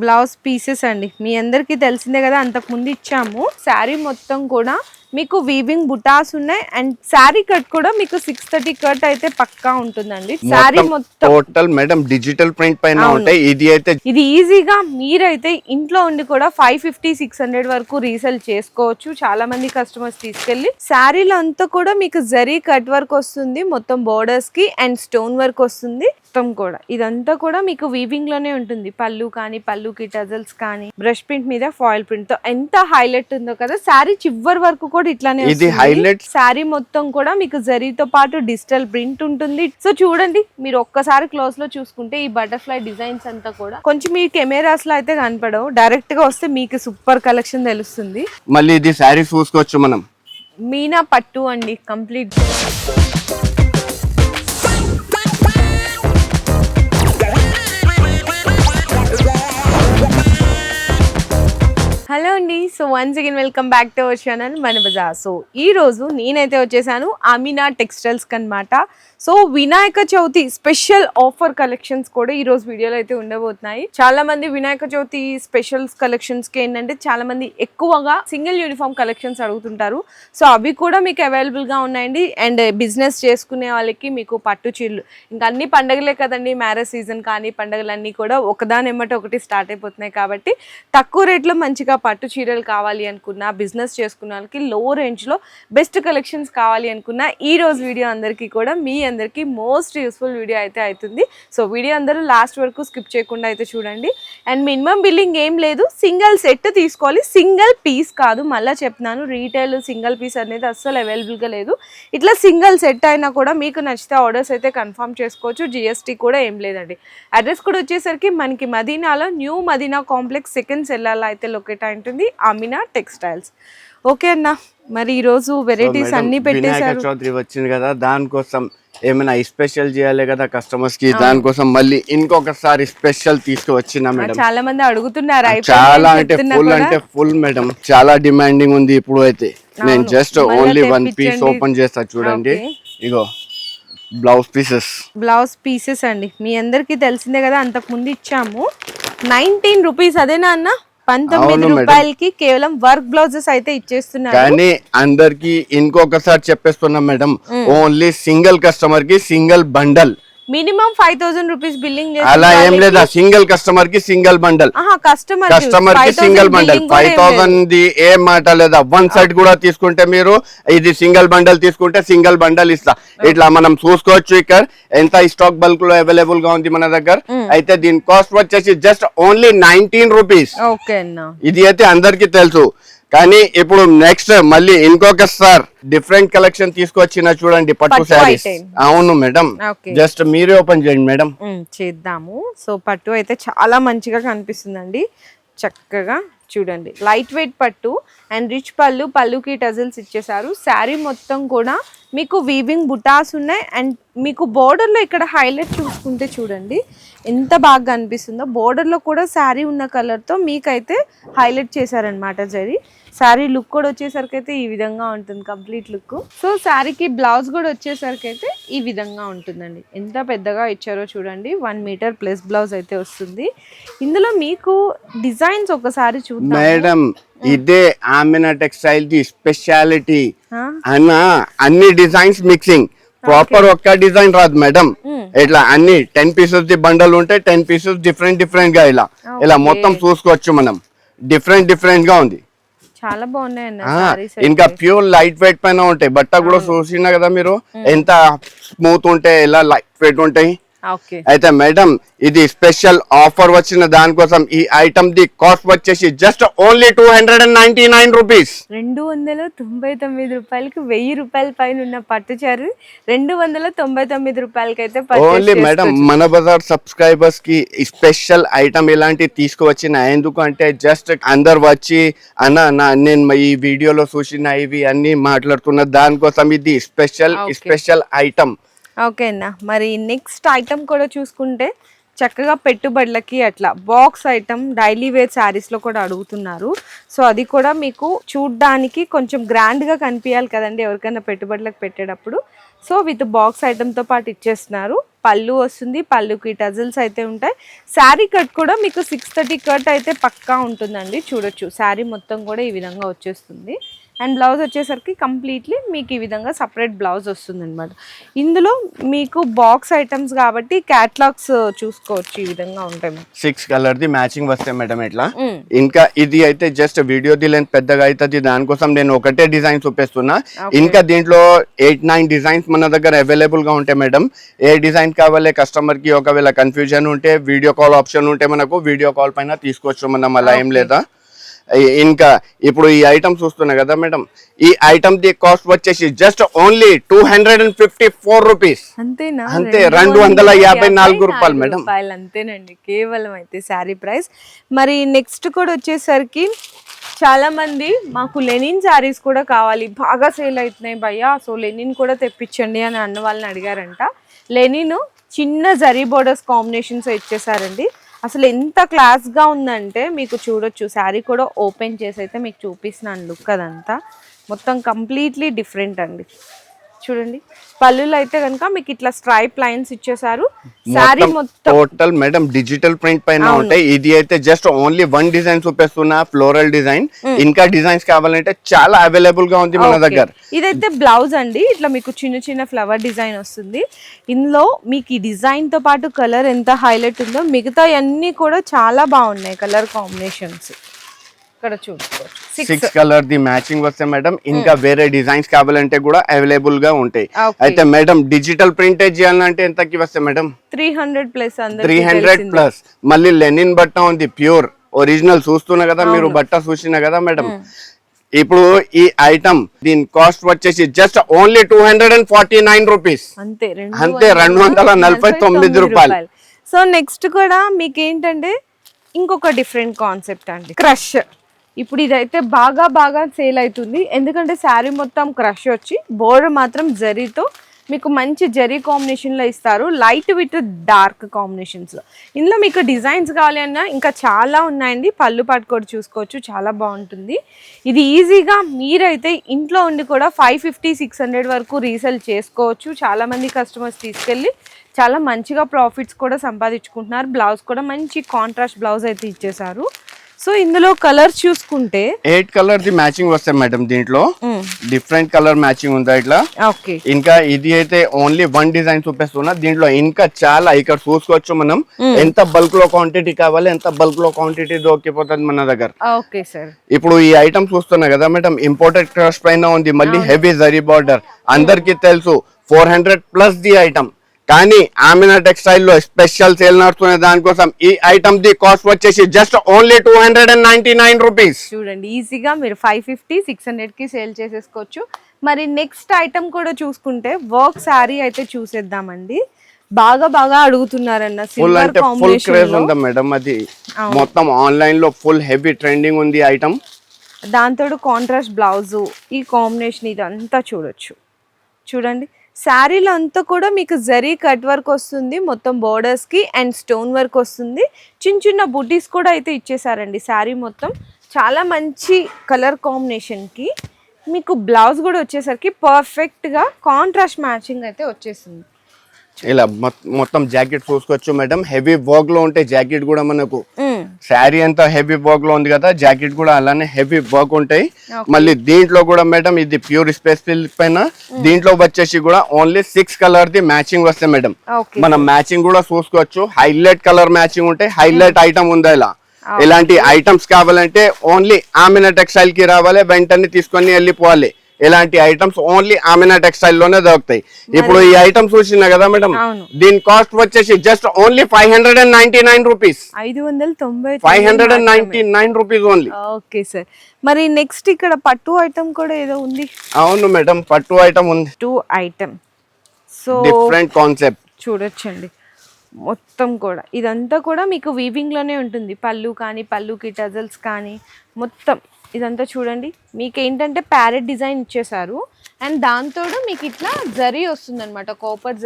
Blouse pieces అండి. మీ అందరికీ తెలిసిందే కదా అంతకు ముందు ఇచ్చాము. శారీ మొత్తం కూడా మీకు వీవింగ్ బుటాస్ ఉన్నాయి. అండ్ శారీ కట్ కూడా మీకు సిక్స్ థర్టీ కట్ అయితే పక్కా ఉంటుందండి. శారీ మొత్తం టోటల్ మేడం డిజిటల్ ప్రింట్ పైన. ఉంటాయి. ఇది అయితే ఇది ఈజీగా మీరైతే ఇంట్లో ఉండి కూడా ఫైవ్ ఫిఫ్టీ సిక్స్ హండ్రెడ్ వరకు రీసేల్ చేసుకోవచ్చు. చాలా మంది కస్టమర్స్ తీసుకెళ్ళి శారీలో అంతా కూడా మీకు జరీ కట్ వర్క్ వస్తుంది మొత్తం బోర్డర్స్కి అండ్ స్టోన్ వర్క్ వస్తుంది. మొత్తం కూడా. ఇదంతా కూడా మీకు వీవింగ్లోనే ఉంటుంది. పళ్ళు కానీ పళ్ళుకి టజల్స్ కానీ బ్రష్ ప్రింట్ మీద ఫాయిల్ ప్రింట్తో ఎంత హైలైట్ ఉందో కదా శారీ చివరి వరకు కూడా ఇట్లానే ఇది highlight- శారీ మొత్తం కూడా మీకు జరీతో పాటు డిజిటల్ ప్రింట్ ఉంటుంది. సో చూడండి మీరు ఒక్కసారి క్లోజ్లో చూసుకుంటే ఈ బటర్ఫ్లై డిజైన్స్ అంతా కూడా. కొంచెం మీ కెమెరాస్లో అయితే కనపడవు. డైరెక్ట్గా వస్తే మీకు సూపర్ కలెక్షన్ తెలుస్తుంది. మళ్ళీ ఇది శారీ చూసుకోవచ్చు మనం. మీనా పట్టు అండి కంప్లీట్ హలో అండి. So once again welcome back to our channel Mana Bazaar. So ఈ రోజు నేనైతే వచ్చేసాను అమీనా టెక్స్టైల్స్కి అనమాట so Vinayaka Chavithi special offer collections కూడా ఈరోజు వీడియోలో అయితే ఉండబోతున్నాయి. చాలా మంది వినాయక చవితి స్పెషల్స్ కలెక్షన్స్కి ఏంటంటే చాలా మంది ఎక్కువగా సింగిల్ యూనిఫామ్ కలెక్షన్స్ అడుగుతుంటారు. సో అవి కూడా మీకు అవైలబుల్గా ఉన్నాయండి. అండ్ బిజినెస్ చేసుకునే వాళ్ళకి మీకు పట్టు చీరలు ఇంకా అన్ని పండగలే కదండి. మ్యారేజ్ సీజన్ కానీ పండగలన్నీ కూడా ఒకదాని ఒకటి స్టార్ట్ అయిపోతున్నాయి కాబట్టి తక్కువ రేట్లో మంచిగా పట్టు చీరలు కావాలి అనుకున్నా బిజినెస్ చేసుకున్న వాళ్ళకి లో రేంజ్లో బెస్ట్ కలెక్షన్స్ కావాలి అనుకున్నా ఈ రోజు వీడియో అందరికీ కూడా మీ అందరికీ మోస్ట్ యూస్ఫుల్ వీడియో అయితే అవుతుంది సో వీడియో అందరూ లాస్ట్ వరకు స్కిప్ చేయకుండా అయితే చూడండి. అండ్ మినిమం బిల్లింగ్ ఏం లేదు సింగిల్ సెట్ తీసుకోవాలి. సింగిల్ పీస్ కాదు మళ్ళీ చెప్తున్నాను రీటైల్ సింగిల్ పీస్ అనేది అస్సలు అవైలబుల్గా లేదు. ఇట్లా సింగిల్ సెట్ అయినా కూడా మీకు నచ్చితే ఆర్డర్స్ అయితే కన్ఫర్మ్ చేసుకోవచ్చు. జిఎస్టీ కూడా ఏం లేదండి. అడ్రస్ కూడా వచ్చేసరికి మనకి మదీనాలో న్యూ మదీనా కాంప్లెక్స్ సెకండ్ సెల్లాలో అయితే లొకేట్ ఉంటుంది అమినా టెక్స్టైల్స్. ఓకే అన్న మరి ఈరోజు వెరైటీస్ అన్ని పెట్టేశారు. చవితి వచ్చింది కదా దానికోసం ఏమైనా స్పెషల్ చేయాలి కదా కస్టమర్స్కి దానికోసం మళ్ళీ ఇంకొకసారి స్పెషల్ తీసుకువచ్చిన మేడం చాలా మంది అడుగుతున్నారు చాలా అంటే ఫుల్. అంటే ఫుల్ మేడం చాలా డిమాండింగ్ ఉంది ఇప్పుడు అయితే. నేను. Just only one piece. Open చేస్తా చూడండి. ఇగో బ్లౌజ్ పీసెస్ బ్లౌజ్ పీసెస్ అండి. మీ అందరికీ తెలిసిందే కదా అంతకు ముందు ఇచ్చాము. నైన్టీన్ రూపీస్ అదేనా అన్న? పంతొమ్మిది. రూపాయలకి కేవలం వర్క్ బ్లౌజెస్ అయితే ఇచ్చేస్తున్నారు. కానీ అందరికి ఇంకొకసారి చెప్పేస్తున్నాం మేడం ఓన్లీ సింగిల్ కస్టమర్కి single bundle. Minimum five thousand rupees billing అలా ఏం లేదా? సింగిల్ కస్టమర్కి సింగిల్ బండల్. కస్టమర్ కస్టమర్కి సింగిల్ బండల్. ఫైవ్ థౌసండ్ ది ఏం మాట లేదా? వన్ సైడ్ కూడా తీసుకుంటే మీరు ఇది సింగిల్ బండల్ తీసుకుంటే సింగిల్ బండల్ ఇస్తా. ఇట్లా మనం చూసుకోవచ్చు ఇక్కడ. ఎంత స్టాక్ బల్క్లో అవైలబుల్గా ఉంది మన దగ్గర? అయితే దీని కాస్ట్ వచ్చేసి జస్ట్ ఓన్లీ నైన్టీన్ రూపీస్. ఇది అయితే అందరికి తెలుసు. కానీ ఇప్పుడు నెక్స్ట్ మళ్ళీ ఇంకొకసారి డిఫరెంట్ కలెక్షన్ తీసుకొచ్చిన చూడండి పట్టు శారీస్. అవును మేడం. జస్ట్ మీరే ఓపెన్ చేయండి మేడం చేద్దాము. సో పట్టు అయితే చాలా మంచిగా కనిపిస్తుందండి. చక్కగా చూడండి. లైట్ వెయిట్ పట్టు. అండ్ రిచ్ పళ్ళు పళ్ళుకి టజల్స్ ఇచ్చేసారు శారీ మొత్తం కూడా మీకు వీవింగ్ బుటాస్ ఉన్నాయి. అండ్ మీకు బోర్డర్లో ఇక్కడ హైలైట్ చూసుకుంటే చూడండి. ఎంత బాగా అనిపిస్తుందో. బోర్డర్లో కూడా శారీ ఉన్న కలర్తో మీకైతే హైలైట్ చేశారనమాట జరి. శారీ లుక్ కూడా వచ్చేసరికి అయితే ఈ విధంగా ఉంటుంది కంప్లీట్ లుక్ సో శారీకి బ్లౌజ్ కూడా వచ్చేసరికి అయితే ఈ విధంగా ఉంటుందండి. ఎంత పెద్దగా ఇచ్చారో చూడండి. వన్ మీటర్ ప్లస్ బ్లౌజ్ అయితే వస్తుంది. ఇందులో మీకు డిజైన్స్ ఒకసారి చూద్దాం మేడం ఇదే ఆమెన టెక్స్టైల్ ది స్పెషాలిటీ? అన్న అన్ని డిజైన్స్ మిక్సింగ్. ప్రాపర్ ఒక్క డిజైన్ రాదు మేడం. ఇట్లా అన్ని టెన్ పీసెస్ ది బండల్ ఉంటాయి టెన్ పీసెస్ డిఫరెంట్ డిఫరెంట్గా ఇలా. ఇలా మొత్తం చూసుకోవచ్చు మనం. డిఫరెంట్ డిఫరెంట్గా ఉంది. చాలా శారీస్ ఇంకా ప్యూర్ లైట్ వెయిట్ పైన ఉంటాయి. బట్ట కూడా చూసినా కదా మీరు ఎంత స్మూత్ ఉంటే ఎలా లైట్ వెయిట్ ఉంటాయి. అయితే మేడం ఇది స్పెషల్ ఆఫర్ వచ్చిన దానికోసం ఈ ఐటమ్ ది కాస్ట్ వచ్చేసి just only two hundred and ninety nine rupees. రెండు వందల తొంభై తొమ్మిది రూపాయలకి వెయ్యి రూపాయల పైన ఉన్న పట్టు చారు రెండు వందల తొంభై తొమ్మిది రూపాయలకి అయితే ఓన్లీ మేడం మన బజార్ సబ్స్క్రైబర్స్కి స్పెషల్ ఐటమ్ ఇలాంటి తీసుకువచ్చిన ఎందుకు అంటే జస్ట్ అందరు వచ్చి అన్న నా నేను ఈ వీడియోలో చూసిన ఇవి అన్ని మాట్లాడుతున్న దానికోసం ఇది స్పెషల్. Special item. ఓకే అన్న. మరి నెక్స్ట్ ఐటమ్ కూడా చూసుకుంటే చక్కగా పెట్టుబడులకి అట్లా బాక్స్ ఐటమ్ డైలీ వేర్ శారీస్లో కూడా అడుగుతున్నారు. సో అది కూడా మీకు చూడ్డానికి కొంచెం గ్రాండ్గా కనిపించాలి కదండి ఎవరికైనా పెట్టుబడులకు పెట్టేటప్పుడు. సో విత్ బాక్స్ ఐటమ్తో పాటు ఇచ్చేస్తున్నారు. పళ్ళు వస్తుంది పళ్ళుకి టజల్స్ అయితే ఉంటాయి. శారీ కట్ కూడా మీకు సిక్స్ థర్టీ కట్ అయితే పక్కా ఉంటుందండి. చూడొచ్చు. శారీ మొత్తం కూడా ఈ విధంగా వచ్చేస్తుంది. అండ్ బ్లౌజ్ వచ్చేసరికి కంప్లీట్లీ మీకు ఈ విధంగా సపరేట్ బ్లౌజ్ వస్తుంది అనమాట ఇందులో మీకు బాక్స్ ఐటమ్స్ కాబట్టి క్యాట్లాగ్స్ చూసుకోవచ్చు ఈ విధంగా ఉంటాయి. సిక్స్ కలర్ ది మ్యాచింగ్ వస్తాయి మేడం ఇట్లా. ఇంకా ఇది అయితే జస్ట్ వీడియో ది లెంత్ పెద్దగా అవుతుంది దానికోసం నేను ఒకటే డిజైన్ చూపిస్తున్నా. ఇంకా దీంట్లో ఎయిట్ నైన్ డిజైన్స్ మన దగ్గర అవైలబుల్గా ఉంటాయి మేడం ఏ డిజైన్ కావాలి కస్టమర్కి ఒకవేళ కన్ఫ్యూజన్ ఉంటే వీడియో కాల్ ఆప్షన్ ఉంటే మనకు వీడియో కాల్ పైన తీసుకోవచ్చు మనం అలా ఏం. లేదా ఇంకా ఇప్పుడు ఈ ఐటమ్ చూస్తున్నా కదా మేడం ఈ ఐటమ్ ది కాస్ట్ వచ్చేసి just only two hundred and fifty four rupees అంతేనా? అంతే, రెండు వందల యాభై నాలుగు రూపాయలు మేడం. అంతేనండి. కేవలం అయితే శారీ ప్రైస్ మరి నెక్స్ట్ కూడా వచ్చేసరికి చాలా మంది మాకు లెనిన్ శారీస్ కూడా కావాలి. బాగా సేల్ అవుతున్నాయి భయ్యా. సో లెనిన్ కూడా తెప్పించండి అని అన్న వాళ్ళని అడిగారంట. లెనిన్ చిన్న జరీ బోర్డర్స్ కాంబినేషన్స్ ఇచ్చేసారండి. అసలు ఎంత క్లాస్గా ఉందంటే మీకు చూడొచ్చు. శారీ కూడా ఓపెన్ చేసి అయితే మీకు చూపిస్తున్నాను. లుక్ అదంతా. మొత్తం కంప్లీట్లీ డిఫరెంట్ అండి. చూడండి. పళ్ళులో అయితే కనుక మీకు ఇట్లా స్ట్రైప్ లైన్స్ ఇచ్చేసారు శారీ మొత్తం టోటల్ మేడం డిజిటల్ ప్రింట్ పైన. ఉంటాయి. ఇది అయితే జస్ట్ ఓన్లీ వన్ డిజైన్ చూపిస్తున్నా ఫ్లోరల్ డిజైన్ ఇంకా డిజైన్స్ కావాలంటే చాలా అవైలబుల్గా ఉంది మన. దగ్గర. ఇదైతే బ్లౌజ్ అండి. ఇట్లా మీకు చిన్న చిన్న ఫ్లవర్ డిజైన్ వస్తుంది. ఇందులో మీకు ఈ డిజైన్తో పాటు కలర్ ఎంత హైలైట్ ఉందో మిగతా అన్ని కూడా చాలా బాగున్నాయి కలర్ కాంబినేషన్స్ ఇక్కడ చూసుకోవచ్చు. సిక్స్ కలర్ ది మ్యాచింగ్ వస్తే మేడం ఇంకా వేరే డిజైన్స్ కావాలంటే కూడా అవైలబుల్గా ఉంటాయి. ఓకే. అయితే మేడం డిజిటల్ ప్రింట్ చేయాలంటే ఎంతకి వస్తాయి madam three hundred plus three hundred plus మళ్ళీ లెనిన్ బట్ట ఉంది ప్యూర్ ఒరిజినల్ చూస్తున్నా కదా మీరు బట్ట చూసినా కదా మేడం ఇప్పుడు ఈ ఐటమ్ దీని కాస్ట్ వచ్చేసి just only two hundred and forty nine rupees అంతే, రెండు వందల నలభై తొమ్మిది రూపాయలు. సో నెక్స్ట్ కూడా మీకు ఏంటంటే ఇంకొక డిఫరెంట్ కాన్సెప్ట్ అండి. క్రష్ ఇప్పుడు ఇదైతే బాగా బాగా సేల్ అవుతుంది ఎందుకంటే శారీ మొత్తం క్రష్ వచ్చి బోర్డర్ మాత్రం జరీతో మీకు మంచి జరీ కాంబినేషన్లో ఇస్తారు. లైట్ విత్ డార్క్ కాంబినేషన్స్లో ఇందులో మీకు డిజైన్స్ కావాలి అన్నా ఇంకా చాలా ఉన్నాయండి. పళ్ళు పాటు కూడా చూసుకోవచ్చు. చాలా బాగుంటుంది. ఇది ఈజీగా మీరైతే ఇంట్లో ఉండి కూడా ఫైవ్ ఫిఫ్టీ సిక్స్ హండ్రెడ్ వరకు రీసేల్ చేసుకోవచ్చు. చాలామంది కస్టమర్స్ తీసుకెళ్ళి చాలా మంచిగా ప్రాఫిట్స్ కూడా సంపాదించుకుంటున్నారు. బ్లౌజ్ కూడా మంచి కాంట్రాస్ట్ బ్లౌజ్ అయితే ఇచ్చేసారు సో ఇందులో కలర్స్ చూసుకుంటే ఎయిట్ కలర్ ది మ్యాచింగ్ వస్తాయి మేడం దీంట్లో. డిఫరెంట్ కలర్ మ్యాచింగ్ ఉందా ఇట్లా? ఓకే ఇంకా ఇది అయితే ఓన్లీ వన్ డిజైన్ చూపిస్తున్నా. దీంట్లో ఇంకా చాలా ఇక్కడ చూసుకోవచ్చు మనం. ఎంత బల్క్లో క్వాంటిటీ కావాలి ఎంత బల్క్లో క్వాంటిటీ దొరికిపోతుంది మన దగ్గర. ఓకే సార్ ఇప్పుడు ఈ ఐటమ్ చూస్తున్నా కదా మేడం ఇంపోర్టెడ్ క్రష్ పైన ఉంది మళ్ళీ హెవీ జరీ బార్డర్ అందరికి తెలుసు four hundred plus the item కానీ ఆమినా టెక్స్టైల్లో స్పెషల్ సేల్ నడుస్తున్న దానికోసం ఈ ఐటమ్ ది కాస్ట్ వచ్చేసి just only two hundred and ninety nine rupees. చూడండి ఈజీగా మీరు ఫైవ్ ఫిఫ్టీ సిక్స్ హండ్రెడ్కి సేల్ చేసేసుకోవచ్చు. మరి నెక్స్ట్ ఐటమ్ కూడా చూసుకుంటే వర్క్ శారీ అయితే చూసేద్దామండి. బాగా బాగా అడుగుతున్నారన్న ఫుల్ అంటే ఫుల్ క్రేజ్ ఉందా మేడం అది మొత్తం ఆన్లైన్లో ఫుల్ హెవీ ట్రెండింగ్ ఉంది ఐటమ్ దాంతో కాంట్రాస్ట్ బ్లౌజు ఈ కాంబినేషన్ ఇదంతా చూడొచ్చు. చూడండి శారీలో అంతా కూడా మీకు జరీ కట్ వర్క్ వస్తుంది మొత్తం బోర్డర్స్కి అండ్ స్టోన్ వర్క్ వస్తుంది. చిన్న చిన్న బుటీస్ కూడా అయితే ఇచ్చేసారండి శారీ మొత్తం. చాలా మంచి కలర్ కాంబినేషన్కి మీకు బ్లౌజ్ కూడా వచ్చేసరికి పర్ఫెక్ట్గా కాంట్రాస్ట్ మ్యాచింగ్ అయితే వచ్చేసింది. ఇలా మొత్- మొత్తం జాకెట్ చూసుకోవచ్చు మేడం. హెవీ వర్క్లో ఉంటే జాకెట్ కూడా మనకు. శారీ అంతా హెవీ వర్క్లో ఉంది కదా జాకెట్ కూడా అలానే హెవీ వర్క్ ఉంటాయి. మళ్ళీ దీంట్లో కూడా మేడం ఇది ప్యూర్ స్పేస్ పైన దీంట్లో వచ్చేసి కూడా only six colour the matching వస్తాయి మేడం. మనం మ్యాచింగ్ కూడా చూసుకోవచ్చు. హైలైట్ కలర్ మ్యాచింగ్ ఉంటాయి హైలైట్ ఐటమ్ ఉందా ఇలా ఇలాంటి ఐటమ్స్ కావాలంటే ఓన్లీ ఆమెన టెక్స్టైల్కి రావాలి వెంటనే తీసుకొని వెళ్ళిపోవాలి. ఇలాంటి ఐటమ్స్ ఓన్లీ ఆమెన టెక్స్టైల్లోనే దొరుకుతాయి. ఇప్పుడు ఈ ఐటమ్స్ చూసిన కదా మేడం. దీని కాస్ట్ వచ్చేసి just only five hundred and ninety nine rupees ఐదు వందల తొంభై five hundred and ninety nine rupees only okay sir. మరి నెక్స్ట్ ఇక్కడ పట్టు ఐటమ్ కూడా ఏదో ఉంది? అవును మేడం పట్టు ఐటమ్ ఉంది. Two item so different concept చూడొచ్చండి. మొత్తం కూడా. ఇదంతా కూడా మీకు వీవింగ్లోనే ఉంటుంది. పళ్ళు కానీ పళ్ళుకి టజల్స్ కానీ మొత్తం. ఇదంతా చూడండి. మీకు ఏంటంటే ప్యారెట్ డిజైన్ ఇచ్చేసారు అండ్ దాంతో మీకు ఇట్లా జరీ వస్తుంది అనమాట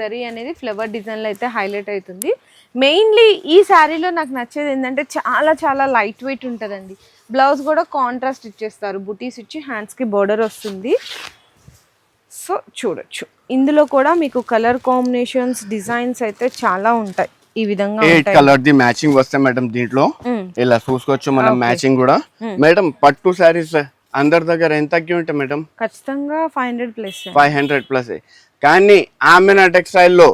జరీ అనేది ఫ్లవర్ డిజైన్లో అయితే హైలైట్ అవుతుంది. మెయిన్లీ ఈ శారీలో నాకు నచ్చేది ఏంటంటే చాలా చాలా లైట్ వెయిట్ ఉంటుందండి. బ్లౌజ్ కూడా కాంట్రాస్ట్ ఇచ్చేస్తారు. బుటీస్ ఇచ్చి హ్యాండ్స్కి బోర్డర్ వస్తుంది. సో చూడొచ్చు. ఇందులో కూడా మీకు కలర్ కాంబినేషన్స్ డిజైన్స్ అయితే చాలా ఉంటాయి. ఈ విధంగా ఎయిట్ కలర్ ది మ్యాచింగ్ వస్తాయి మేడం దీంట్లో. ఇలా చూసుకోవచ్చు మనం. మ్యాచింగ్ కూడా. మేడం పట్టు శారీస్ అందరి దగ్గర ఎంత ఉంటాయి మేడం ఖచ్చితంగా five hundred plus five hundred plus కానీ ఆమెనా టెక్స్టైల్లో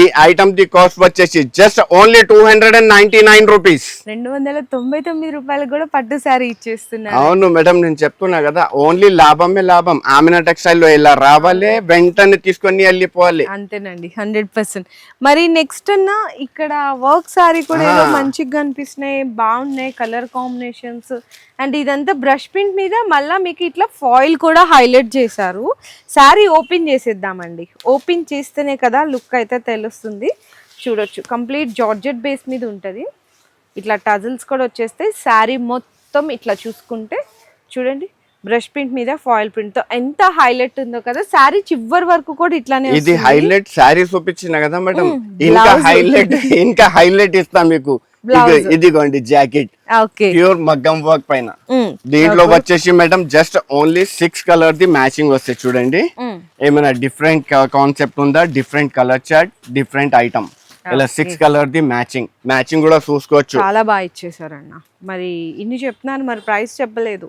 ఈ ఐటమ్ ది కాస్ట్ వచ్చేసి just only two hundred and ninety nine rupees. రెండు వందల తొంభై తొమ్మిది రూపాయలు కూడా పట్టు శారీ ఇచ్చేస్తున్నారు. అవును మేడం నేను చెప్తున్నా కదా ఓన్లీ లాభమే లాభం. ఆమెనా టెక్స్టైల్లో ఇలా రావాలి వెంటనే తీసుకొని వెళ్ళిపోవాలి. అంతేనండి హండ్రెడ్ పర్సెంట్. మరి నెక్స్ట్ అన్న ఇక్కడ వర్క్ సారీ కూడా ఏదో మంచిగా కనిపిస్తున్నాయి బాగున్నాయి కలర్ కాంబినేషన్స్. అండ్ ఇదంతా బ్రష్ ప్రింట్ మీద మళ్ళీ మీకు ఇట్లా ఫాయిల్ కూడా హైలైట్ చేశారు. శారీ ఓపెన్ చేసేద్దామండి. ఓపెన్ చేస్తేనే కదా లుక్ అయితే తెలుస్తుంది చూడొచ్చు. కంప్లీట్ జార్జెట్ బేస్ మీద ఉంటుంది. ఇట్లా టజల్స్ కూడా వచ్చేస్తాయి. శారీ మొత్తం ఇట్లా చూసుకుంటే చూడండి. బ్రష్ ప్రింట్ మీద ఫాయిల్ ప్రింట్తో ఎంత హైలైట్ ఉందో కదా. శారీ చివరి వరకు కూడా ఇట్లానే ఇది వస్తుంది. హైలైట్ శారీ చూపించిన కదా మేడం. ఇంకా. హైలైట్ ఇంకా హైలైట్ ఇస్తా మీకు. ఇదిగోండి జాకెట్. ప్యూర్ మగ్గం వర్క్ పైన. దీంట్లో వచ్చేసి madam just only six colour the matching వస్తాయి చూడండి. ఏమైనా డిఫరెంట్ కాన్సెప్ట్ ఉందా? Different colour chart different item ఇలా six colour the matching matching కూడా చూసుకోవచ్చు. చాలా బాగా ఇచ్చేసారన్న. మరి ఇన్ని చెప్తున్నాను మరి ప్రైస్ చెప్పలేదు.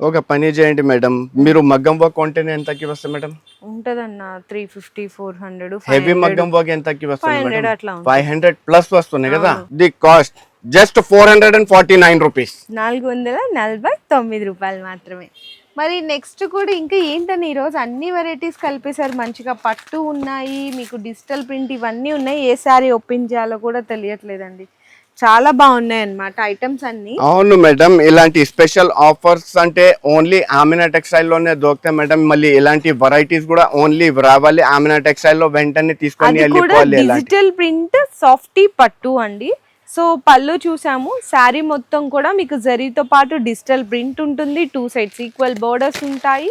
ఒక పని చేయండి మేడం. మీరు మగ్గం వర్క్ కొంటేనే ఎంతకి వస్తుంది madam? ఉంటదన్న three fifty four hundred heavy మగ్గం వర్క్ ఎంతకి వస్తుంది 500 మేడం అట్లా ఉంటుంది. ఫైవ్ హండ్రెడ్ ప్లస్ వస్తుంది కదా. The cost just four hundred and forty nine rupees నాలుగు వందల నలభై తొమ్మిది రూపాయలు మాత్రమే. మరి నెక్స్ట్ కూడా ఇంకా ఏంటని ఈరోజు అన్ని వెరైటీస్ కలిపేశారు. మంచిగా పట్టు ఉన్నాయి మీకు డిజిటల్ ప్రింట్ ఇవన్నీ ఉన్నాయి. ఏ సారీ ఓపెన్ చేయాలో కూడా తెలియట్లేదండి. చాలా బాగున్నాయి అన్నమాట ఐటమ్స్ అన్ని. అవును మేడం ఇలాంటి స్పెషల్ ఆఫర్స్ అంటే ఓన్లీ ఆమినా టెక్స్టైల్లోనే దొరుకుతాయి మేడం. మళ్ళీ ఇలాంటి వెరైటీస్ కూడా ఓన్లీ రావాలి. ఆమినా టెక్స్టైల్లో వెంటనే తీసుకొని డిజిటల్ ప్రింట్ సాఫ్టీ పట్టు అండి. సో పళ్ళు చూసాము. శారీ మొత్తం కూడా మీకు జరీతో పాటు డిజిటల్ ప్రింట్ ఉంటుంది. టూ సైడ్స్ ఈక్వల్ బోర్డర్స్ ఉంటాయి.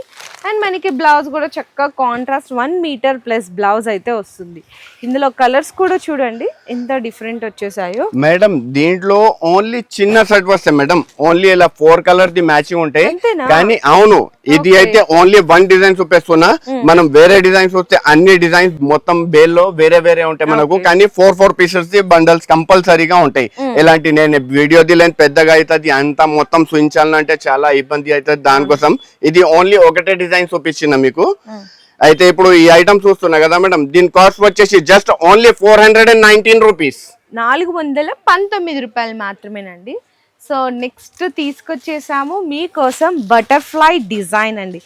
అండ్ మనకి బ్లౌజ్ కూడా చక్కగా contrast one metre plus blouse అయితే వస్తుంది. ఇందులో కలర్స్ కూడా చూడండి. ఎంత డిఫరెంట్ వచ్చేసాయో. మేడం దీంట్లో ఓన్లీ చిన్న సెట్ వస్తాయి మేడం. ఓన్లీ ఇలా ఫోర్ కలర్ ది మ్యాచింగ్ ఉంటాయి? కానీ అవును ఇది అయితే ఓన్లీ వన్ డిజైన్ చూపిస్తున్నా. మనం వేరే డిజైన్స్ వస్తే అన్ని డిజైన్స్ మొత్తం బేల్లో వేరే వేరే ఉంటాయి మనకు. కానీ four four pieces the bundles కంపల్సరీగా ఉంటాయి. ఇలాంటి నేను వీడియో ది లైన్ పెద్దగా అవుతుంది అంతా మొత్తం చూపించాలంటే చాలా ఇబ్బంది అవుతుంది దానికోసం. ఇది ఓన్లీ ఒకటే డిజైన్ చూపించిన మీకు. అయితే ఇప్పుడు ఈ ఐటమ్ చూస్తున్నా కదా మేడం దీని కాస్ట్ వచ్చేసి just only four hundred and nineteen rupees నాలుగు వందల పంతొమ్మిది రూపాయలు మాత్రమేనండి. సో నెక్స్ట్ తీసుకొచ్చేసాము మీకోసం బటర్ఫ్లై డిజైన్ అండి.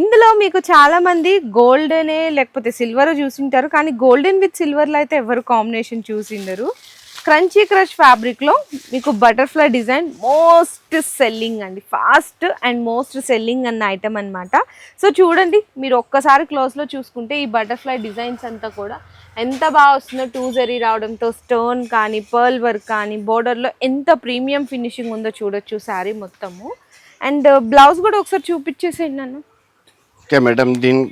ఇందులో మీకు చాలా మంది గోల్డెనే లేకపోతే సిల్వర్ చూసింటారు కానీ గోల్డెన్ విత్ సిల్వర్లో అయితే ఎవరు కాంబినేషన్ చూసిండరు. క్రంచీ క్రష్ ఫ్యాబ్రిక్లో మీకు బటర్ఫ్లై డిజైన్ మోస్ట్ సెల్లింగ్ అండి. ఫాస్ట్ అండ్ మోస్ట్ సెల్లింగ్ అన్న ఐటమ్ అన్నమాట. సో చూడండి మీరు ఒక్కసారి క్లోజ్లో చూసుకుంటే ఈ బటర్ఫ్లై డిజైన్స్ అంతా కూడా ఎంత బాగా వస్తుందో టూ జరీ రావడంతో స్టోన్ కానీ పర్ల్ వర్క్ కానీ బోర్డర్లో ఎంత ప్రీమియం ఫినిషింగ్ ఉందో చూడొచ్చు శారీ మొత్తము. అండ్ బ్లౌజ్ uh, కూడా ఒకసారి చూపించేసేయండి నన్ను ఓకే మేడం దీని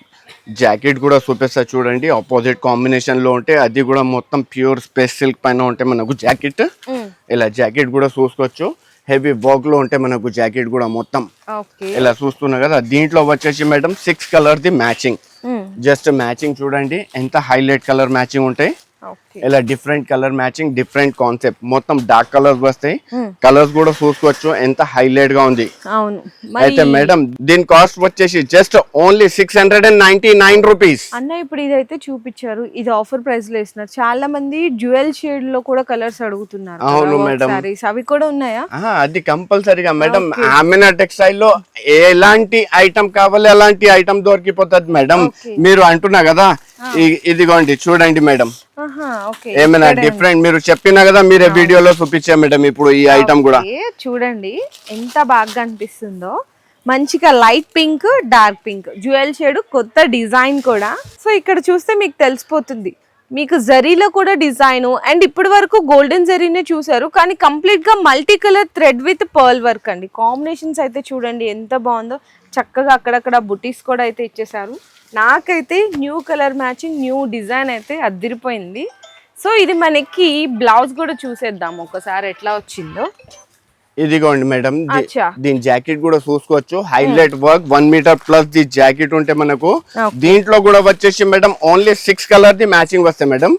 జాకెట్ కూడా చూపిస్తా చూడండి. ఆపోజిట్ కాంబినేషన్లో ఉంటే అది కూడా మొత్తం ప్యూర్ స్పేస్ సిల్క్ పైన ఉంటే మనకు జాకెట్. ఇలా జాకెట్ కూడా చూసుకోవచ్చు. హెవీ వర్క్లో ఉంటే మనకు జాకెట్ కూడా మొత్తం. ఇలా చూస్తున్నా కదా దీంట్లో వచ్చేసి madam six colour the matching just matching చూడండి. ఎంత హైలైట్ కలర్ మ్యాచింగ్ ఉంటాయి? ఇలా different colour matching different concept. మొత్తం డార్క్ కలర్స్ వస్తాయి. కలర్స్ కూడా చూసుకోవచ్చు. ఎంత హైలైట్గా ఉంది. అయితే మేడం దీని కాస్ట్ వచ్చేసి just only six hundred and ninety nine rupees అన్న ఇప్పుడు ఇదైతే చూపించారు. ఇది ఆఫర్ ప్రైస్లో ఇస్తున్నారు. చాలా మంది జ్యువెల్ షేడ్లో కూడా కలర్స్ అడుగుతున్నారు అవును మేడం. అవి కూడా ఉన్నాయా? అది కంపల్సరీగా మేడం. ఆమెనా టెక్స్టైల్లో ఎలాంటి ఐటమ్ కావాలి అలాంటి ఐటమ్ దొరికిపోతుంది మేడం. మీరు అంటున్నా కదా. ఇదిగోండి చూడండి మేడం. ఏమైనా డిఫరెంట్ మీరు చెప్పినా కదా మీరే వీడియోలో చూపించా మేడం ఇప్పుడు ఈ ఐటమ్ కూడా. చూడండి ఎంత బాగా అనిపిస్తుందో. మంచిగా light pink dark pink jewel shade కొత్త డిజైన్ కూడా. సో ఇక్కడ చూస్తే మీకు తెలిసిపోతుంది. మీకు జరీలో కూడా డిజైన్ అండ్ ఇప్పటి వరకు గోల్డెన్ జరీనే చూసారు కానీ కంప్లీట్గా multi colour thread with pearl work అండి. కాంబినేషన్స్ అయితే చూడండి ఎంత బాగుందో. చక్కగా అక్కడక్కడ బుటీస్ కూడా అయితే ఇచ్చేసారు నాకైతే new colour matching new design అయితే అదిరిపోయింది సో ఇది మనకి బ్లౌజ్ కూడా చూసేద్దాం ఒకసారి ఎట్లా వచ్చిందో ఇదిగోండి మేడం. దీని జాకెట్ కూడా చూసుకోవచ్చు highlight work one metre plus the jacket ఉంటే మనకు. దీంట్లో కూడా వచ్చేసి madam only six colour the matching వస్తాయి మేడం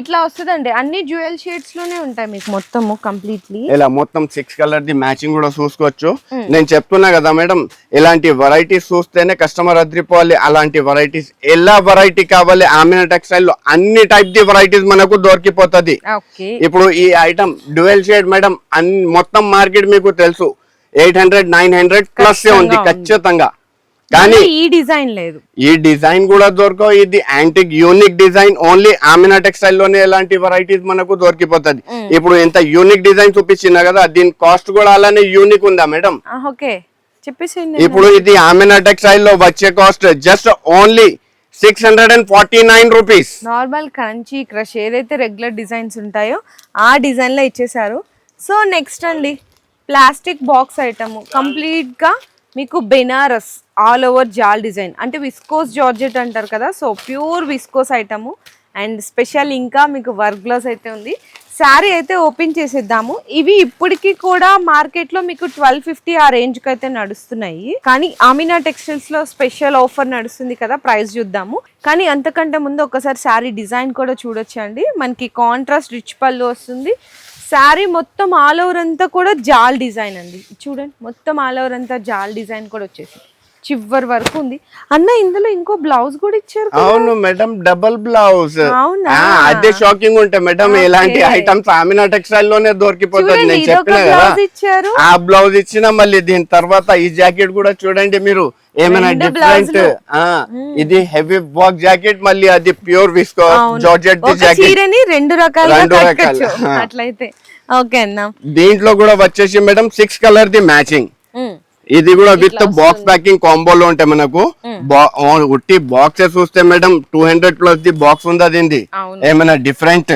ఇట్లా వస్తుందండి. అన్ని జ్యువెల్ షేడ్స్లోనే ఉంటాయి మీకు మొత్తము కంప్లీట్లీ. ఇలా మొత్తం సిక్స్ కలర్ ది మ్యాచింగ్ కూడా చూసుకోవచ్చు. నేను చెప్తున్నా కదా మేడం ఇలాంటి వెరైటీస్ చూస్తేనే కస్టమర్ అదిరిపోవాలి. అలాంటి వెరైటీస్ ఎలా వెరైటీ కావాలి ఆమెన టెక్స్టైల్లో అన్ని టైప్ ది వెరైటీస్ మనకు దొరికిపోతుంది. ఇప్పుడు ఈ ఐటమ్ డ్యూయల్ షేడ్ మేడం అన్ని మొత్తం మార్కెట్ మీకు తెలుసు. Eight hundred nine hundred plus ఉంది. ఖచ్చితంగా. కానీ ఈ డిజైన్ లేదు. ఈ డిజైన్ కూడా దొరకవు. ఇది antique unique design. Only Amina టెక్స్టైల్లోనే ఎలాంటి వెరైటీస్ మనకు దొరికిపోతుంది. ఇప్పుడు ఇంత యూనిక్ డిజైన్ చూపించినా కదా దీని కాస్ట్ కూడా అలానే యూనిక్ ఉందా మేడం? ఓకే. చెప్పేసి ఇప్పుడు ఇది ఆమినా టెక్స్టైల్లో వచ్చే cost just only six hundred and forty nine rupees normal crunchy crush ఏదైతే రెగ్యులర్ డిజైన్స్ ఉంటాయో ఆ డిజైన్లో ఇచ్చేసారు సో నెక్స్ట్ అండి. ప్లాస్టిక్ బాక్స్ ఐటమ్ కంప్లీట్గా మీకు బెనారస్ ఆల్ ఓవర్ జాల్ డిజైన్. అంటే విస్కోస్ జార్జెట్ అంటారు కదా so pure viscose item. And special ఇంకా మీకు వర్క్ గ్లౌస్ అయితే ఉంది. శారీ అయితే ఓపెన్ చేసేద్దాము. ఇవి ఇప్పటికీ కూడా మార్కెట్లో మీకు ట్వెల్వ్ ఫిఫ్టీ ఆ రేంజ్కి అయితే నడుస్తున్నాయి. కానీ ఆమినా టెక్స్టైల్స్లో స్పెషల్ ఆఫర్ నడుస్తుంది కదా ప్రైస్ చూద్దాము. కానీ అంతకంటే ముందు ఒకసారి శారీ డిజైన్ కూడా చూడొచ్చండి. మనకి కాంట్రాస్ట్ రిచ్ పళ్ళు వస్తుంది. శారీ మొత్తం ఆల్ ఓవర్ అంతా కూడా జాల్ డిజైన్ అండి. చూడండి మొత్తం ఆల్ ఓవర్ అంతా జాల్ డిజైన్ కూడా వచ్చేసి చివరి వరకు ఉంది అన్న ఇందులో ఇంకో బ్లౌజ్ కూడా ఇచ్చారు? అవును మేడం డబల్ బ్లౌజ్? అదే షాకింగ్ ఉంటాయి మేడం ఇలాంటి. ఐటమ్స్ ఆమినా టెక్స్టైల్లోనే దొరికిపోతుంది నేను చెప్పిన కదా. ఆ బ్లౌజ్ ఇచ్చిన మళ్ళీ దీని తర్వాత ఈ జాకెట్ కూడా చూడండి మీరు ఏమైనా డిఫరెంట్. ఇది హెవీ వర్క్ జాకెట్ మళ్ళీ అది ప్యూర్ విస్కో. జార్జెట్ జాకెట్ రెండు రకాలుగా రెండు రకాలు. అట్లయితే ఓకే అన్న దీంట్లో కూడా వచ్చేసి madam six colour the matching. ఇది కూడా విత్ బాక్స్ ప్యాకింగ్ కాంబోలో ఉంటాయి మనకు ఉట్టి బాక్సెస్ చూస్తే madam two hundred plus the box ఉంది అది. ఏమైనా డిఫరెంట్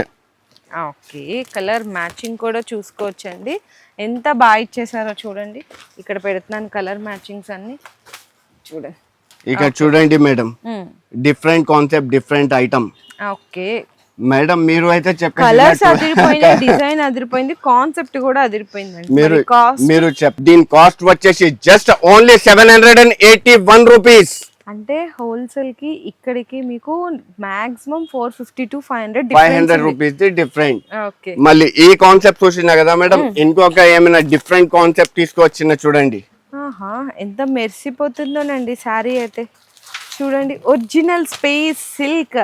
ఓకే. కలర్ మ్యాచింగ్ కూడా చూసుకోవచ్చండి. ఎంత బాగా ఇచ్చేసారో చూడండి. ఇక్కడ పెడుతున్నాను కలర్ మ్యాచింగ్స్ అన్ని. చూడండి. ఇక చూడండి madam. Different concept different item okay. Madam మీరు అయితే కలర్స్ అదిరిపోయింది డిజైన్ అదిరిపోయింది కాన్సెప్ట్ కూడా అదిరిపోయిందండి. మీరు కాస్ట్ మీరు చెప్ దీని కాస్ట్ వచ్చేసి just only seven hundred and eighty one rupees అంటే హోల్సేల్కి ఇక్కడికి మీకు maximum four fifty to five hundred five hundred rupees the different మళ్ళీ ఈ కాన్సెప్ట్ చూసినా కదా మేడం ఇంకొక ఏమైనా డిఫరెంట్ కాన్సెప్ట్ తీసుకొచ్చిన చూడండి. ఎంత మెరిసిపోతుందోనండి శారీ అయితే. చూడండి ఒరిజినల్ స్పేస్ సిల్క్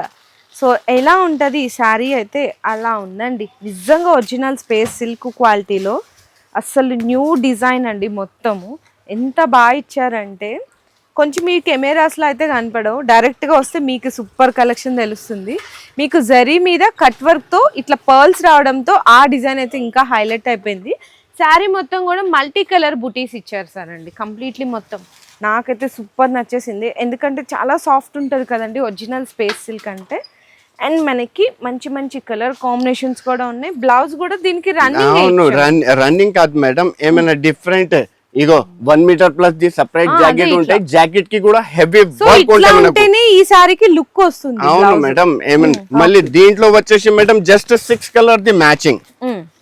సో ఎలా ఉంటుంది ఈ శారీ అయితే అలా ఉందండి. నిజంగా ఒరిజినల్ స్పేస్ సిల్క్ క్వాలిటీలో అసలు న్యూ డిజైన్ అండి మొత్తము. ఎంత బాగా ఇచ్చారంటే కొంచెం మీ కెమెరాస్లో అయితే కనపడవు. డైరెక్ట్గా వస్తే మీకు సూపర్ కలెక్షన్ తెలుస్తుంది. మీకు జరీ మీద కట్ వర్క్తో ఇట్లా పర్ల్స్ రావడంతో ఆ డిజైన్ అయితే ఇంకా హైలైట్ అయిపోయింది. శారీ మొత్తం కూడా మల్టీ కలర్ బుటీస్ ఇచ్చారు సార్ అండి. కంప్లీట్లీ మొత్తం. నాకైతే సూపర్ నచ్చేసింది. ఎందుకంటే చాలా సాఫ్ట్ ఉంటుంది కదండి ఒరిజినల్ స్పేస్ సిల్క్ అంటే. అండ్ మనకి మంచి మంచి కలర్ కాంబినేషన్స్ కూడా ఉన్నాయి. బ్లౌజ్ కూడా దీనికి అవును రన్నింగ్ రన్ రన్నింగ్ కాదు మేడం ఏమైనా different ego one metre plus the separate jacket. ఉంటాయి జాకెట్కి కూడా హెవీ వర్క్ ఉంటేనే ఈ శారీకి లుక్ వస్తుంది అవును. మేడం ఏమైనా మళ్ళీ దీంట్లో వచ్చేసి madam just six colour the matching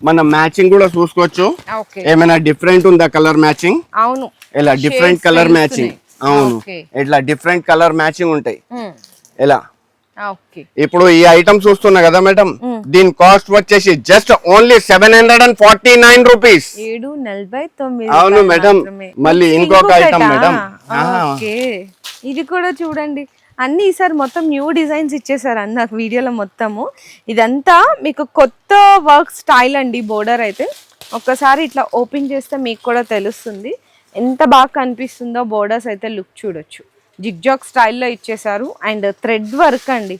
మన మ్యాచింగ్ కూడా చూసుకోవచ్చు. ఓకే ఏమైనా డిఫరెంట్ ఉందా కలర్ మ్యాచింగ్ అవును. ఇలా డిఫరెంట్ కలర్. మ్యాచింగ్ అవును. ఓకే. ఇట్లా డిఫరెంట్ కలర్ మ్యాచింగ్ ఉంటాయి. ఇలా ఇప్పుడు ఈ ఐటమ్ చూస్తున్నా కదా మేడం? దీని కాస్ట్ వచ్చేసి just only seven hundred and forty nine rupees అవును మేడం. మళ్ళీ ఇంకొక item మేడం. ఇది కూడా చూడండి. అన్ని ఈసారి మొత్తం న్యూ డిజైన్స్ ఇచ్చేసారు అన్న వీడియోలో మొత్తము. ఇదంతా మీకు కొత్త వర్క్ స్టైల్ అండి బోర్డర్ అయితే. ఒక్కసారి ఇట్లా ఓపెన్ చేస్తే మీకు కూడా తెలుస్తుంది. ఎంత బాగా కనిపిస్తుందో బోర్డర్స్ అయితే లుక్ చూడొచ్చు. జిగ్జాగ్ స్టైల్లో ఇచ్చేసారు అండ్ థ్రెడ్ వర్క్ అండి.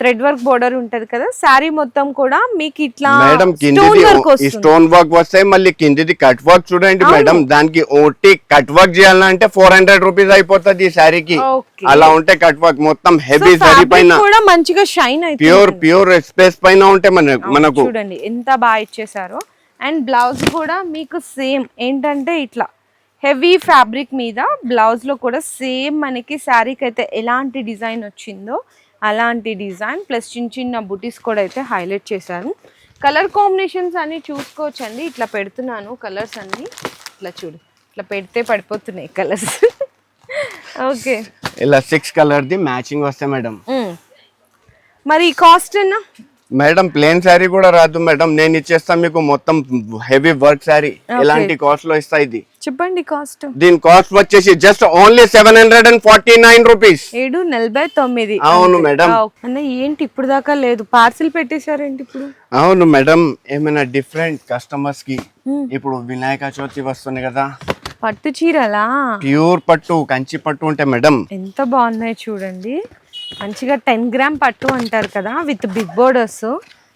థ్రెడ్ వర్క్ బోర్డర్ ఉంటది కదా శారీ మొత్తం కూడా మీకు ఇట్లా మేడం స్టోన్ కిందిది వర్క్ స్టోన్ వస్తాయి మళ్ళీ కిందిది కట్ వర్క్ చూడండి మేడం దానికి ఓటీ కట్ వర్క్ చేయాలంటే ఫోర్ హండ్రెడ్ రూపీస్ అయిపోతుంది ఈ శారీకి. అలా ఉంటే కట్ వర్క్ మొత్తం హెవీ శారీ పైన కూడా మంచిగా షైన్ అయితే ప్యూర్ ప్యూర్ స్పేస్ పైన ఉంటే మన మనకు. చూడండి ఎంత బాగా ఇచ్చేసారో అండ్ బ్లౌజ్ కూడా మీకు సేమ్. ఏంటంటే ఇట్లా హెవీ ఫ్యాబ్రిక్ మీద బ్లౌజ్లో కూడా సేమ్ మనకి శారీకి అయితే ఎలాంటి డిజైన్ వచ్చిందో అలాంటి డిజైన్. ప్లస్ చిన్న చిన్న బుటీస్ కూడా అయితే హైలైట్ చేశారు. కలర్ కాంబినేషన్స్ అన్ని చూసుకోవచ్చండి. ఇట్లా పెడుతున్నాను కలర్స్ అన్ని. ఇట్లా చూడు. ఇట్లా పెడితే పడిపోతున్నాయి కలర్స్. ఓకే. ఇలా సిక్స్ కలర్ ది మ్యాచింగ్ వస్తాయి మేడం. మరి కాస్ట్ అన్న? మేడం ప్లేన్ శారీ కూడా రాదు మేడం. నేను ఇచ్చేస్తా మీకు మొత్తం హెవీ వర్క్ శారీ. ఇలాంటి కాస్ట్లో ఇస్తా ఇది? చెప్పండి కాస్ట్ దీని కాస్ట్ వచ్చేసి just only seven hundred and forty nine rupees ఏడు నలభై తొమ్మిది. అవును. మేడం. అన్న ఏంటి ఇప్పుడు దాకా లేదు? పార్సిల్ పెట్టేశారేంటి ఇప్పుడు? అవును మేడం ఏమైనా డిఫరెంట్ కస్టమర్స్కి ఇప్పుడు వినాయక చవితి వస్తుంది కదా. పట్టు చీరలా? ప్యూర్ పట్టు కంచి పట్టు ఉంటే మేడం ఎంత బాగున్నాయి చూడండి. మంచిగా టెన్ గ్రామ్ పట్టు అంటారు కదా with big borders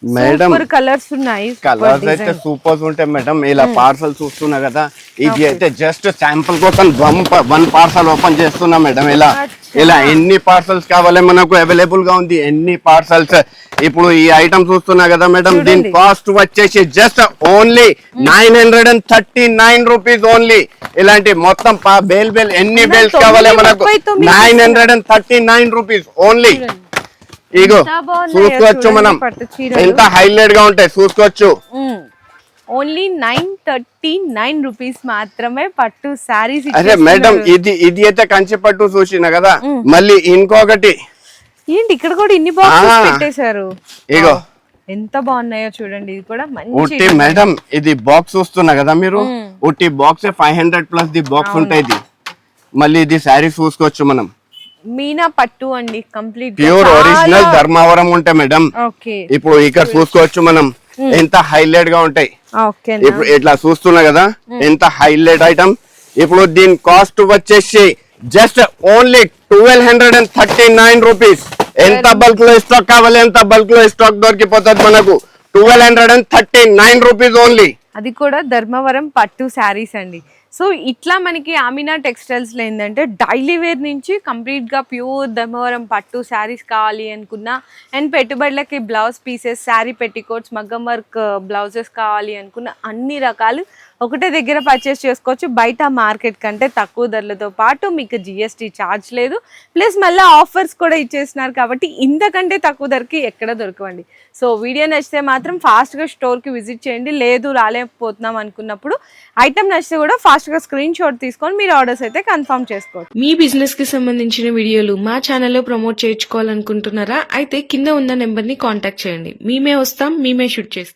madam colours ఉన్నాయి కలర్స్ అయితే సూపర్ ఉంటాయి మేడం ఇలా పార్సల్ చూస్తున్నా కదా ఇది అయితే జస్ట్ శాంపుల్ కోసం వన్ వన్ పార్సల్ ఓపెన్ చేస్తున్నా మేడం ఇలా ఇలా ఎన్ని పార్సల్స్ కావాలి మనకు అవైలబుల్గా ఉంది ఎన్ని పార్సల్స్ ఇప్పుడు ఈ ఐటమ్ చూస్తున్నా కదా మేడం దీని కాస్ట్ వచ్చేసి just only nine hundred and thirty nine rupees only ఇలాంటి మొత్తం బేల్ బేల్ ఎన్ని బేల్స్ కావాలి మనకు nine hundred and thirty nine rupees only ఇగో చూసుకోవచ్చు మనం. ఎంత హైలైట్గా ఉంటాయి చూసుకోవచ్చు. Only nine thirty nine rupees మాత్రమే పట్టు శారీస్ అరే మేడం ఇది ఇది అయితే కంచి పట్టు చూసిన కదా మళ్ళీ ఇంకొకటి. ఏంటి ఇక్కడ కూడా ఇన్ని బాక్సెస్. పెట్టేశారు? ఇగో. ఎంత బాగున్నాయో చూడండి ఇది కూడా మంచి ఉట్టి మేడం ఇది బాక్స్ చూస్తున్నా కదా మీరు? ఉట్టి box five hundred plus the box ఉంటాయి ఇది. మళ్ళీ ఇది శారీ చూసుకోవచ్చు మనం. మీనా పట్టు అండి కంప్లీట్ ప్యూర్ ఒరిజినల్ ధర్మావరం ఉంటాయి మేడం ఇప్పుడు ఇక్కడ చూసుకోవచ్చు మనం. ఎంత హైలైట్గా ఉంటాయి. ఇప్పుడు ఇట్లా చూస్తున్నా కదా ఎంత హైలైట్ ఐటమ్ ఇప్పుడు దీని కాస్ట్ వచ్చేసి just only twelve hundred and thirty nine rupees ఎంత బల్క్లో స్టాక్ కావాలి ఎంత బల్క్లో స్టాక్ దొరికిపోతుంది మనకు? Twelve hundred and thirty nine rupees only అది కూడా ధర్మవరం పట్టు శారీస్ అండి. సో ఇట్లా మనకి ఆమినా టెక్స్టైల్స్లో ఏంటంటే డైలీ వేర్ నుంచి కంప్లీట్గా ప్యూర్ ధర్మవరం పట్టు శారీస్ కావాలి అనుకున్నా అండ్ పెట్టుబడులకి బ్లౌజ్ పీసెస్ శారీ పెట్టికోట్స్ మగ్గం వర్క్ uh, బ్లౌజెస్ కావాలి అనుకున్న అన్ని రకాలు ఒకటే దగ్గర పర్చేస్ చేసుకోవచ్చు. బయట మార్కెట్ కంటే తక్కువ ధరలతో పాటు మీకు జిఎస్టీ ఛార్జ్ లేదు. ప్లస్ మళ్ళీ ఆఫర్స్ కూడా ఇచ్చేస్తున్నారు కాబట్టి ఇంతకంటే తక్కువ ధరకి ఎక్కడ దొరకవండి. సో వీడియో నచ్చితే మాత్రం ఫాస్ట్గా స్టోర్కి విజిట్ చేయండి. లేదు రాలేకపోతున్నాం అనుకున్నప్పుడు ఐటమ్ నచ్చితే కూడా ఫాస్ట్గా స్క్రీన్ షాట్ తీసుకొని మీరు ఆర్డర్స్ అయితే కన్ఫర్మ్ చేసుకోవచ్చు. మీ బిజినెస్కి సంబంధించిన వీడియోలు మా ఛానల్లో ప్రమోట్ చేయించుకోవాలనుకుంటున్నారా? అయితే కింద ఉన్న నెంబర్ని కాంటాక్ట్ చేయండి. మేమే వస్తాం మేమే షూట్ చేస్తాం.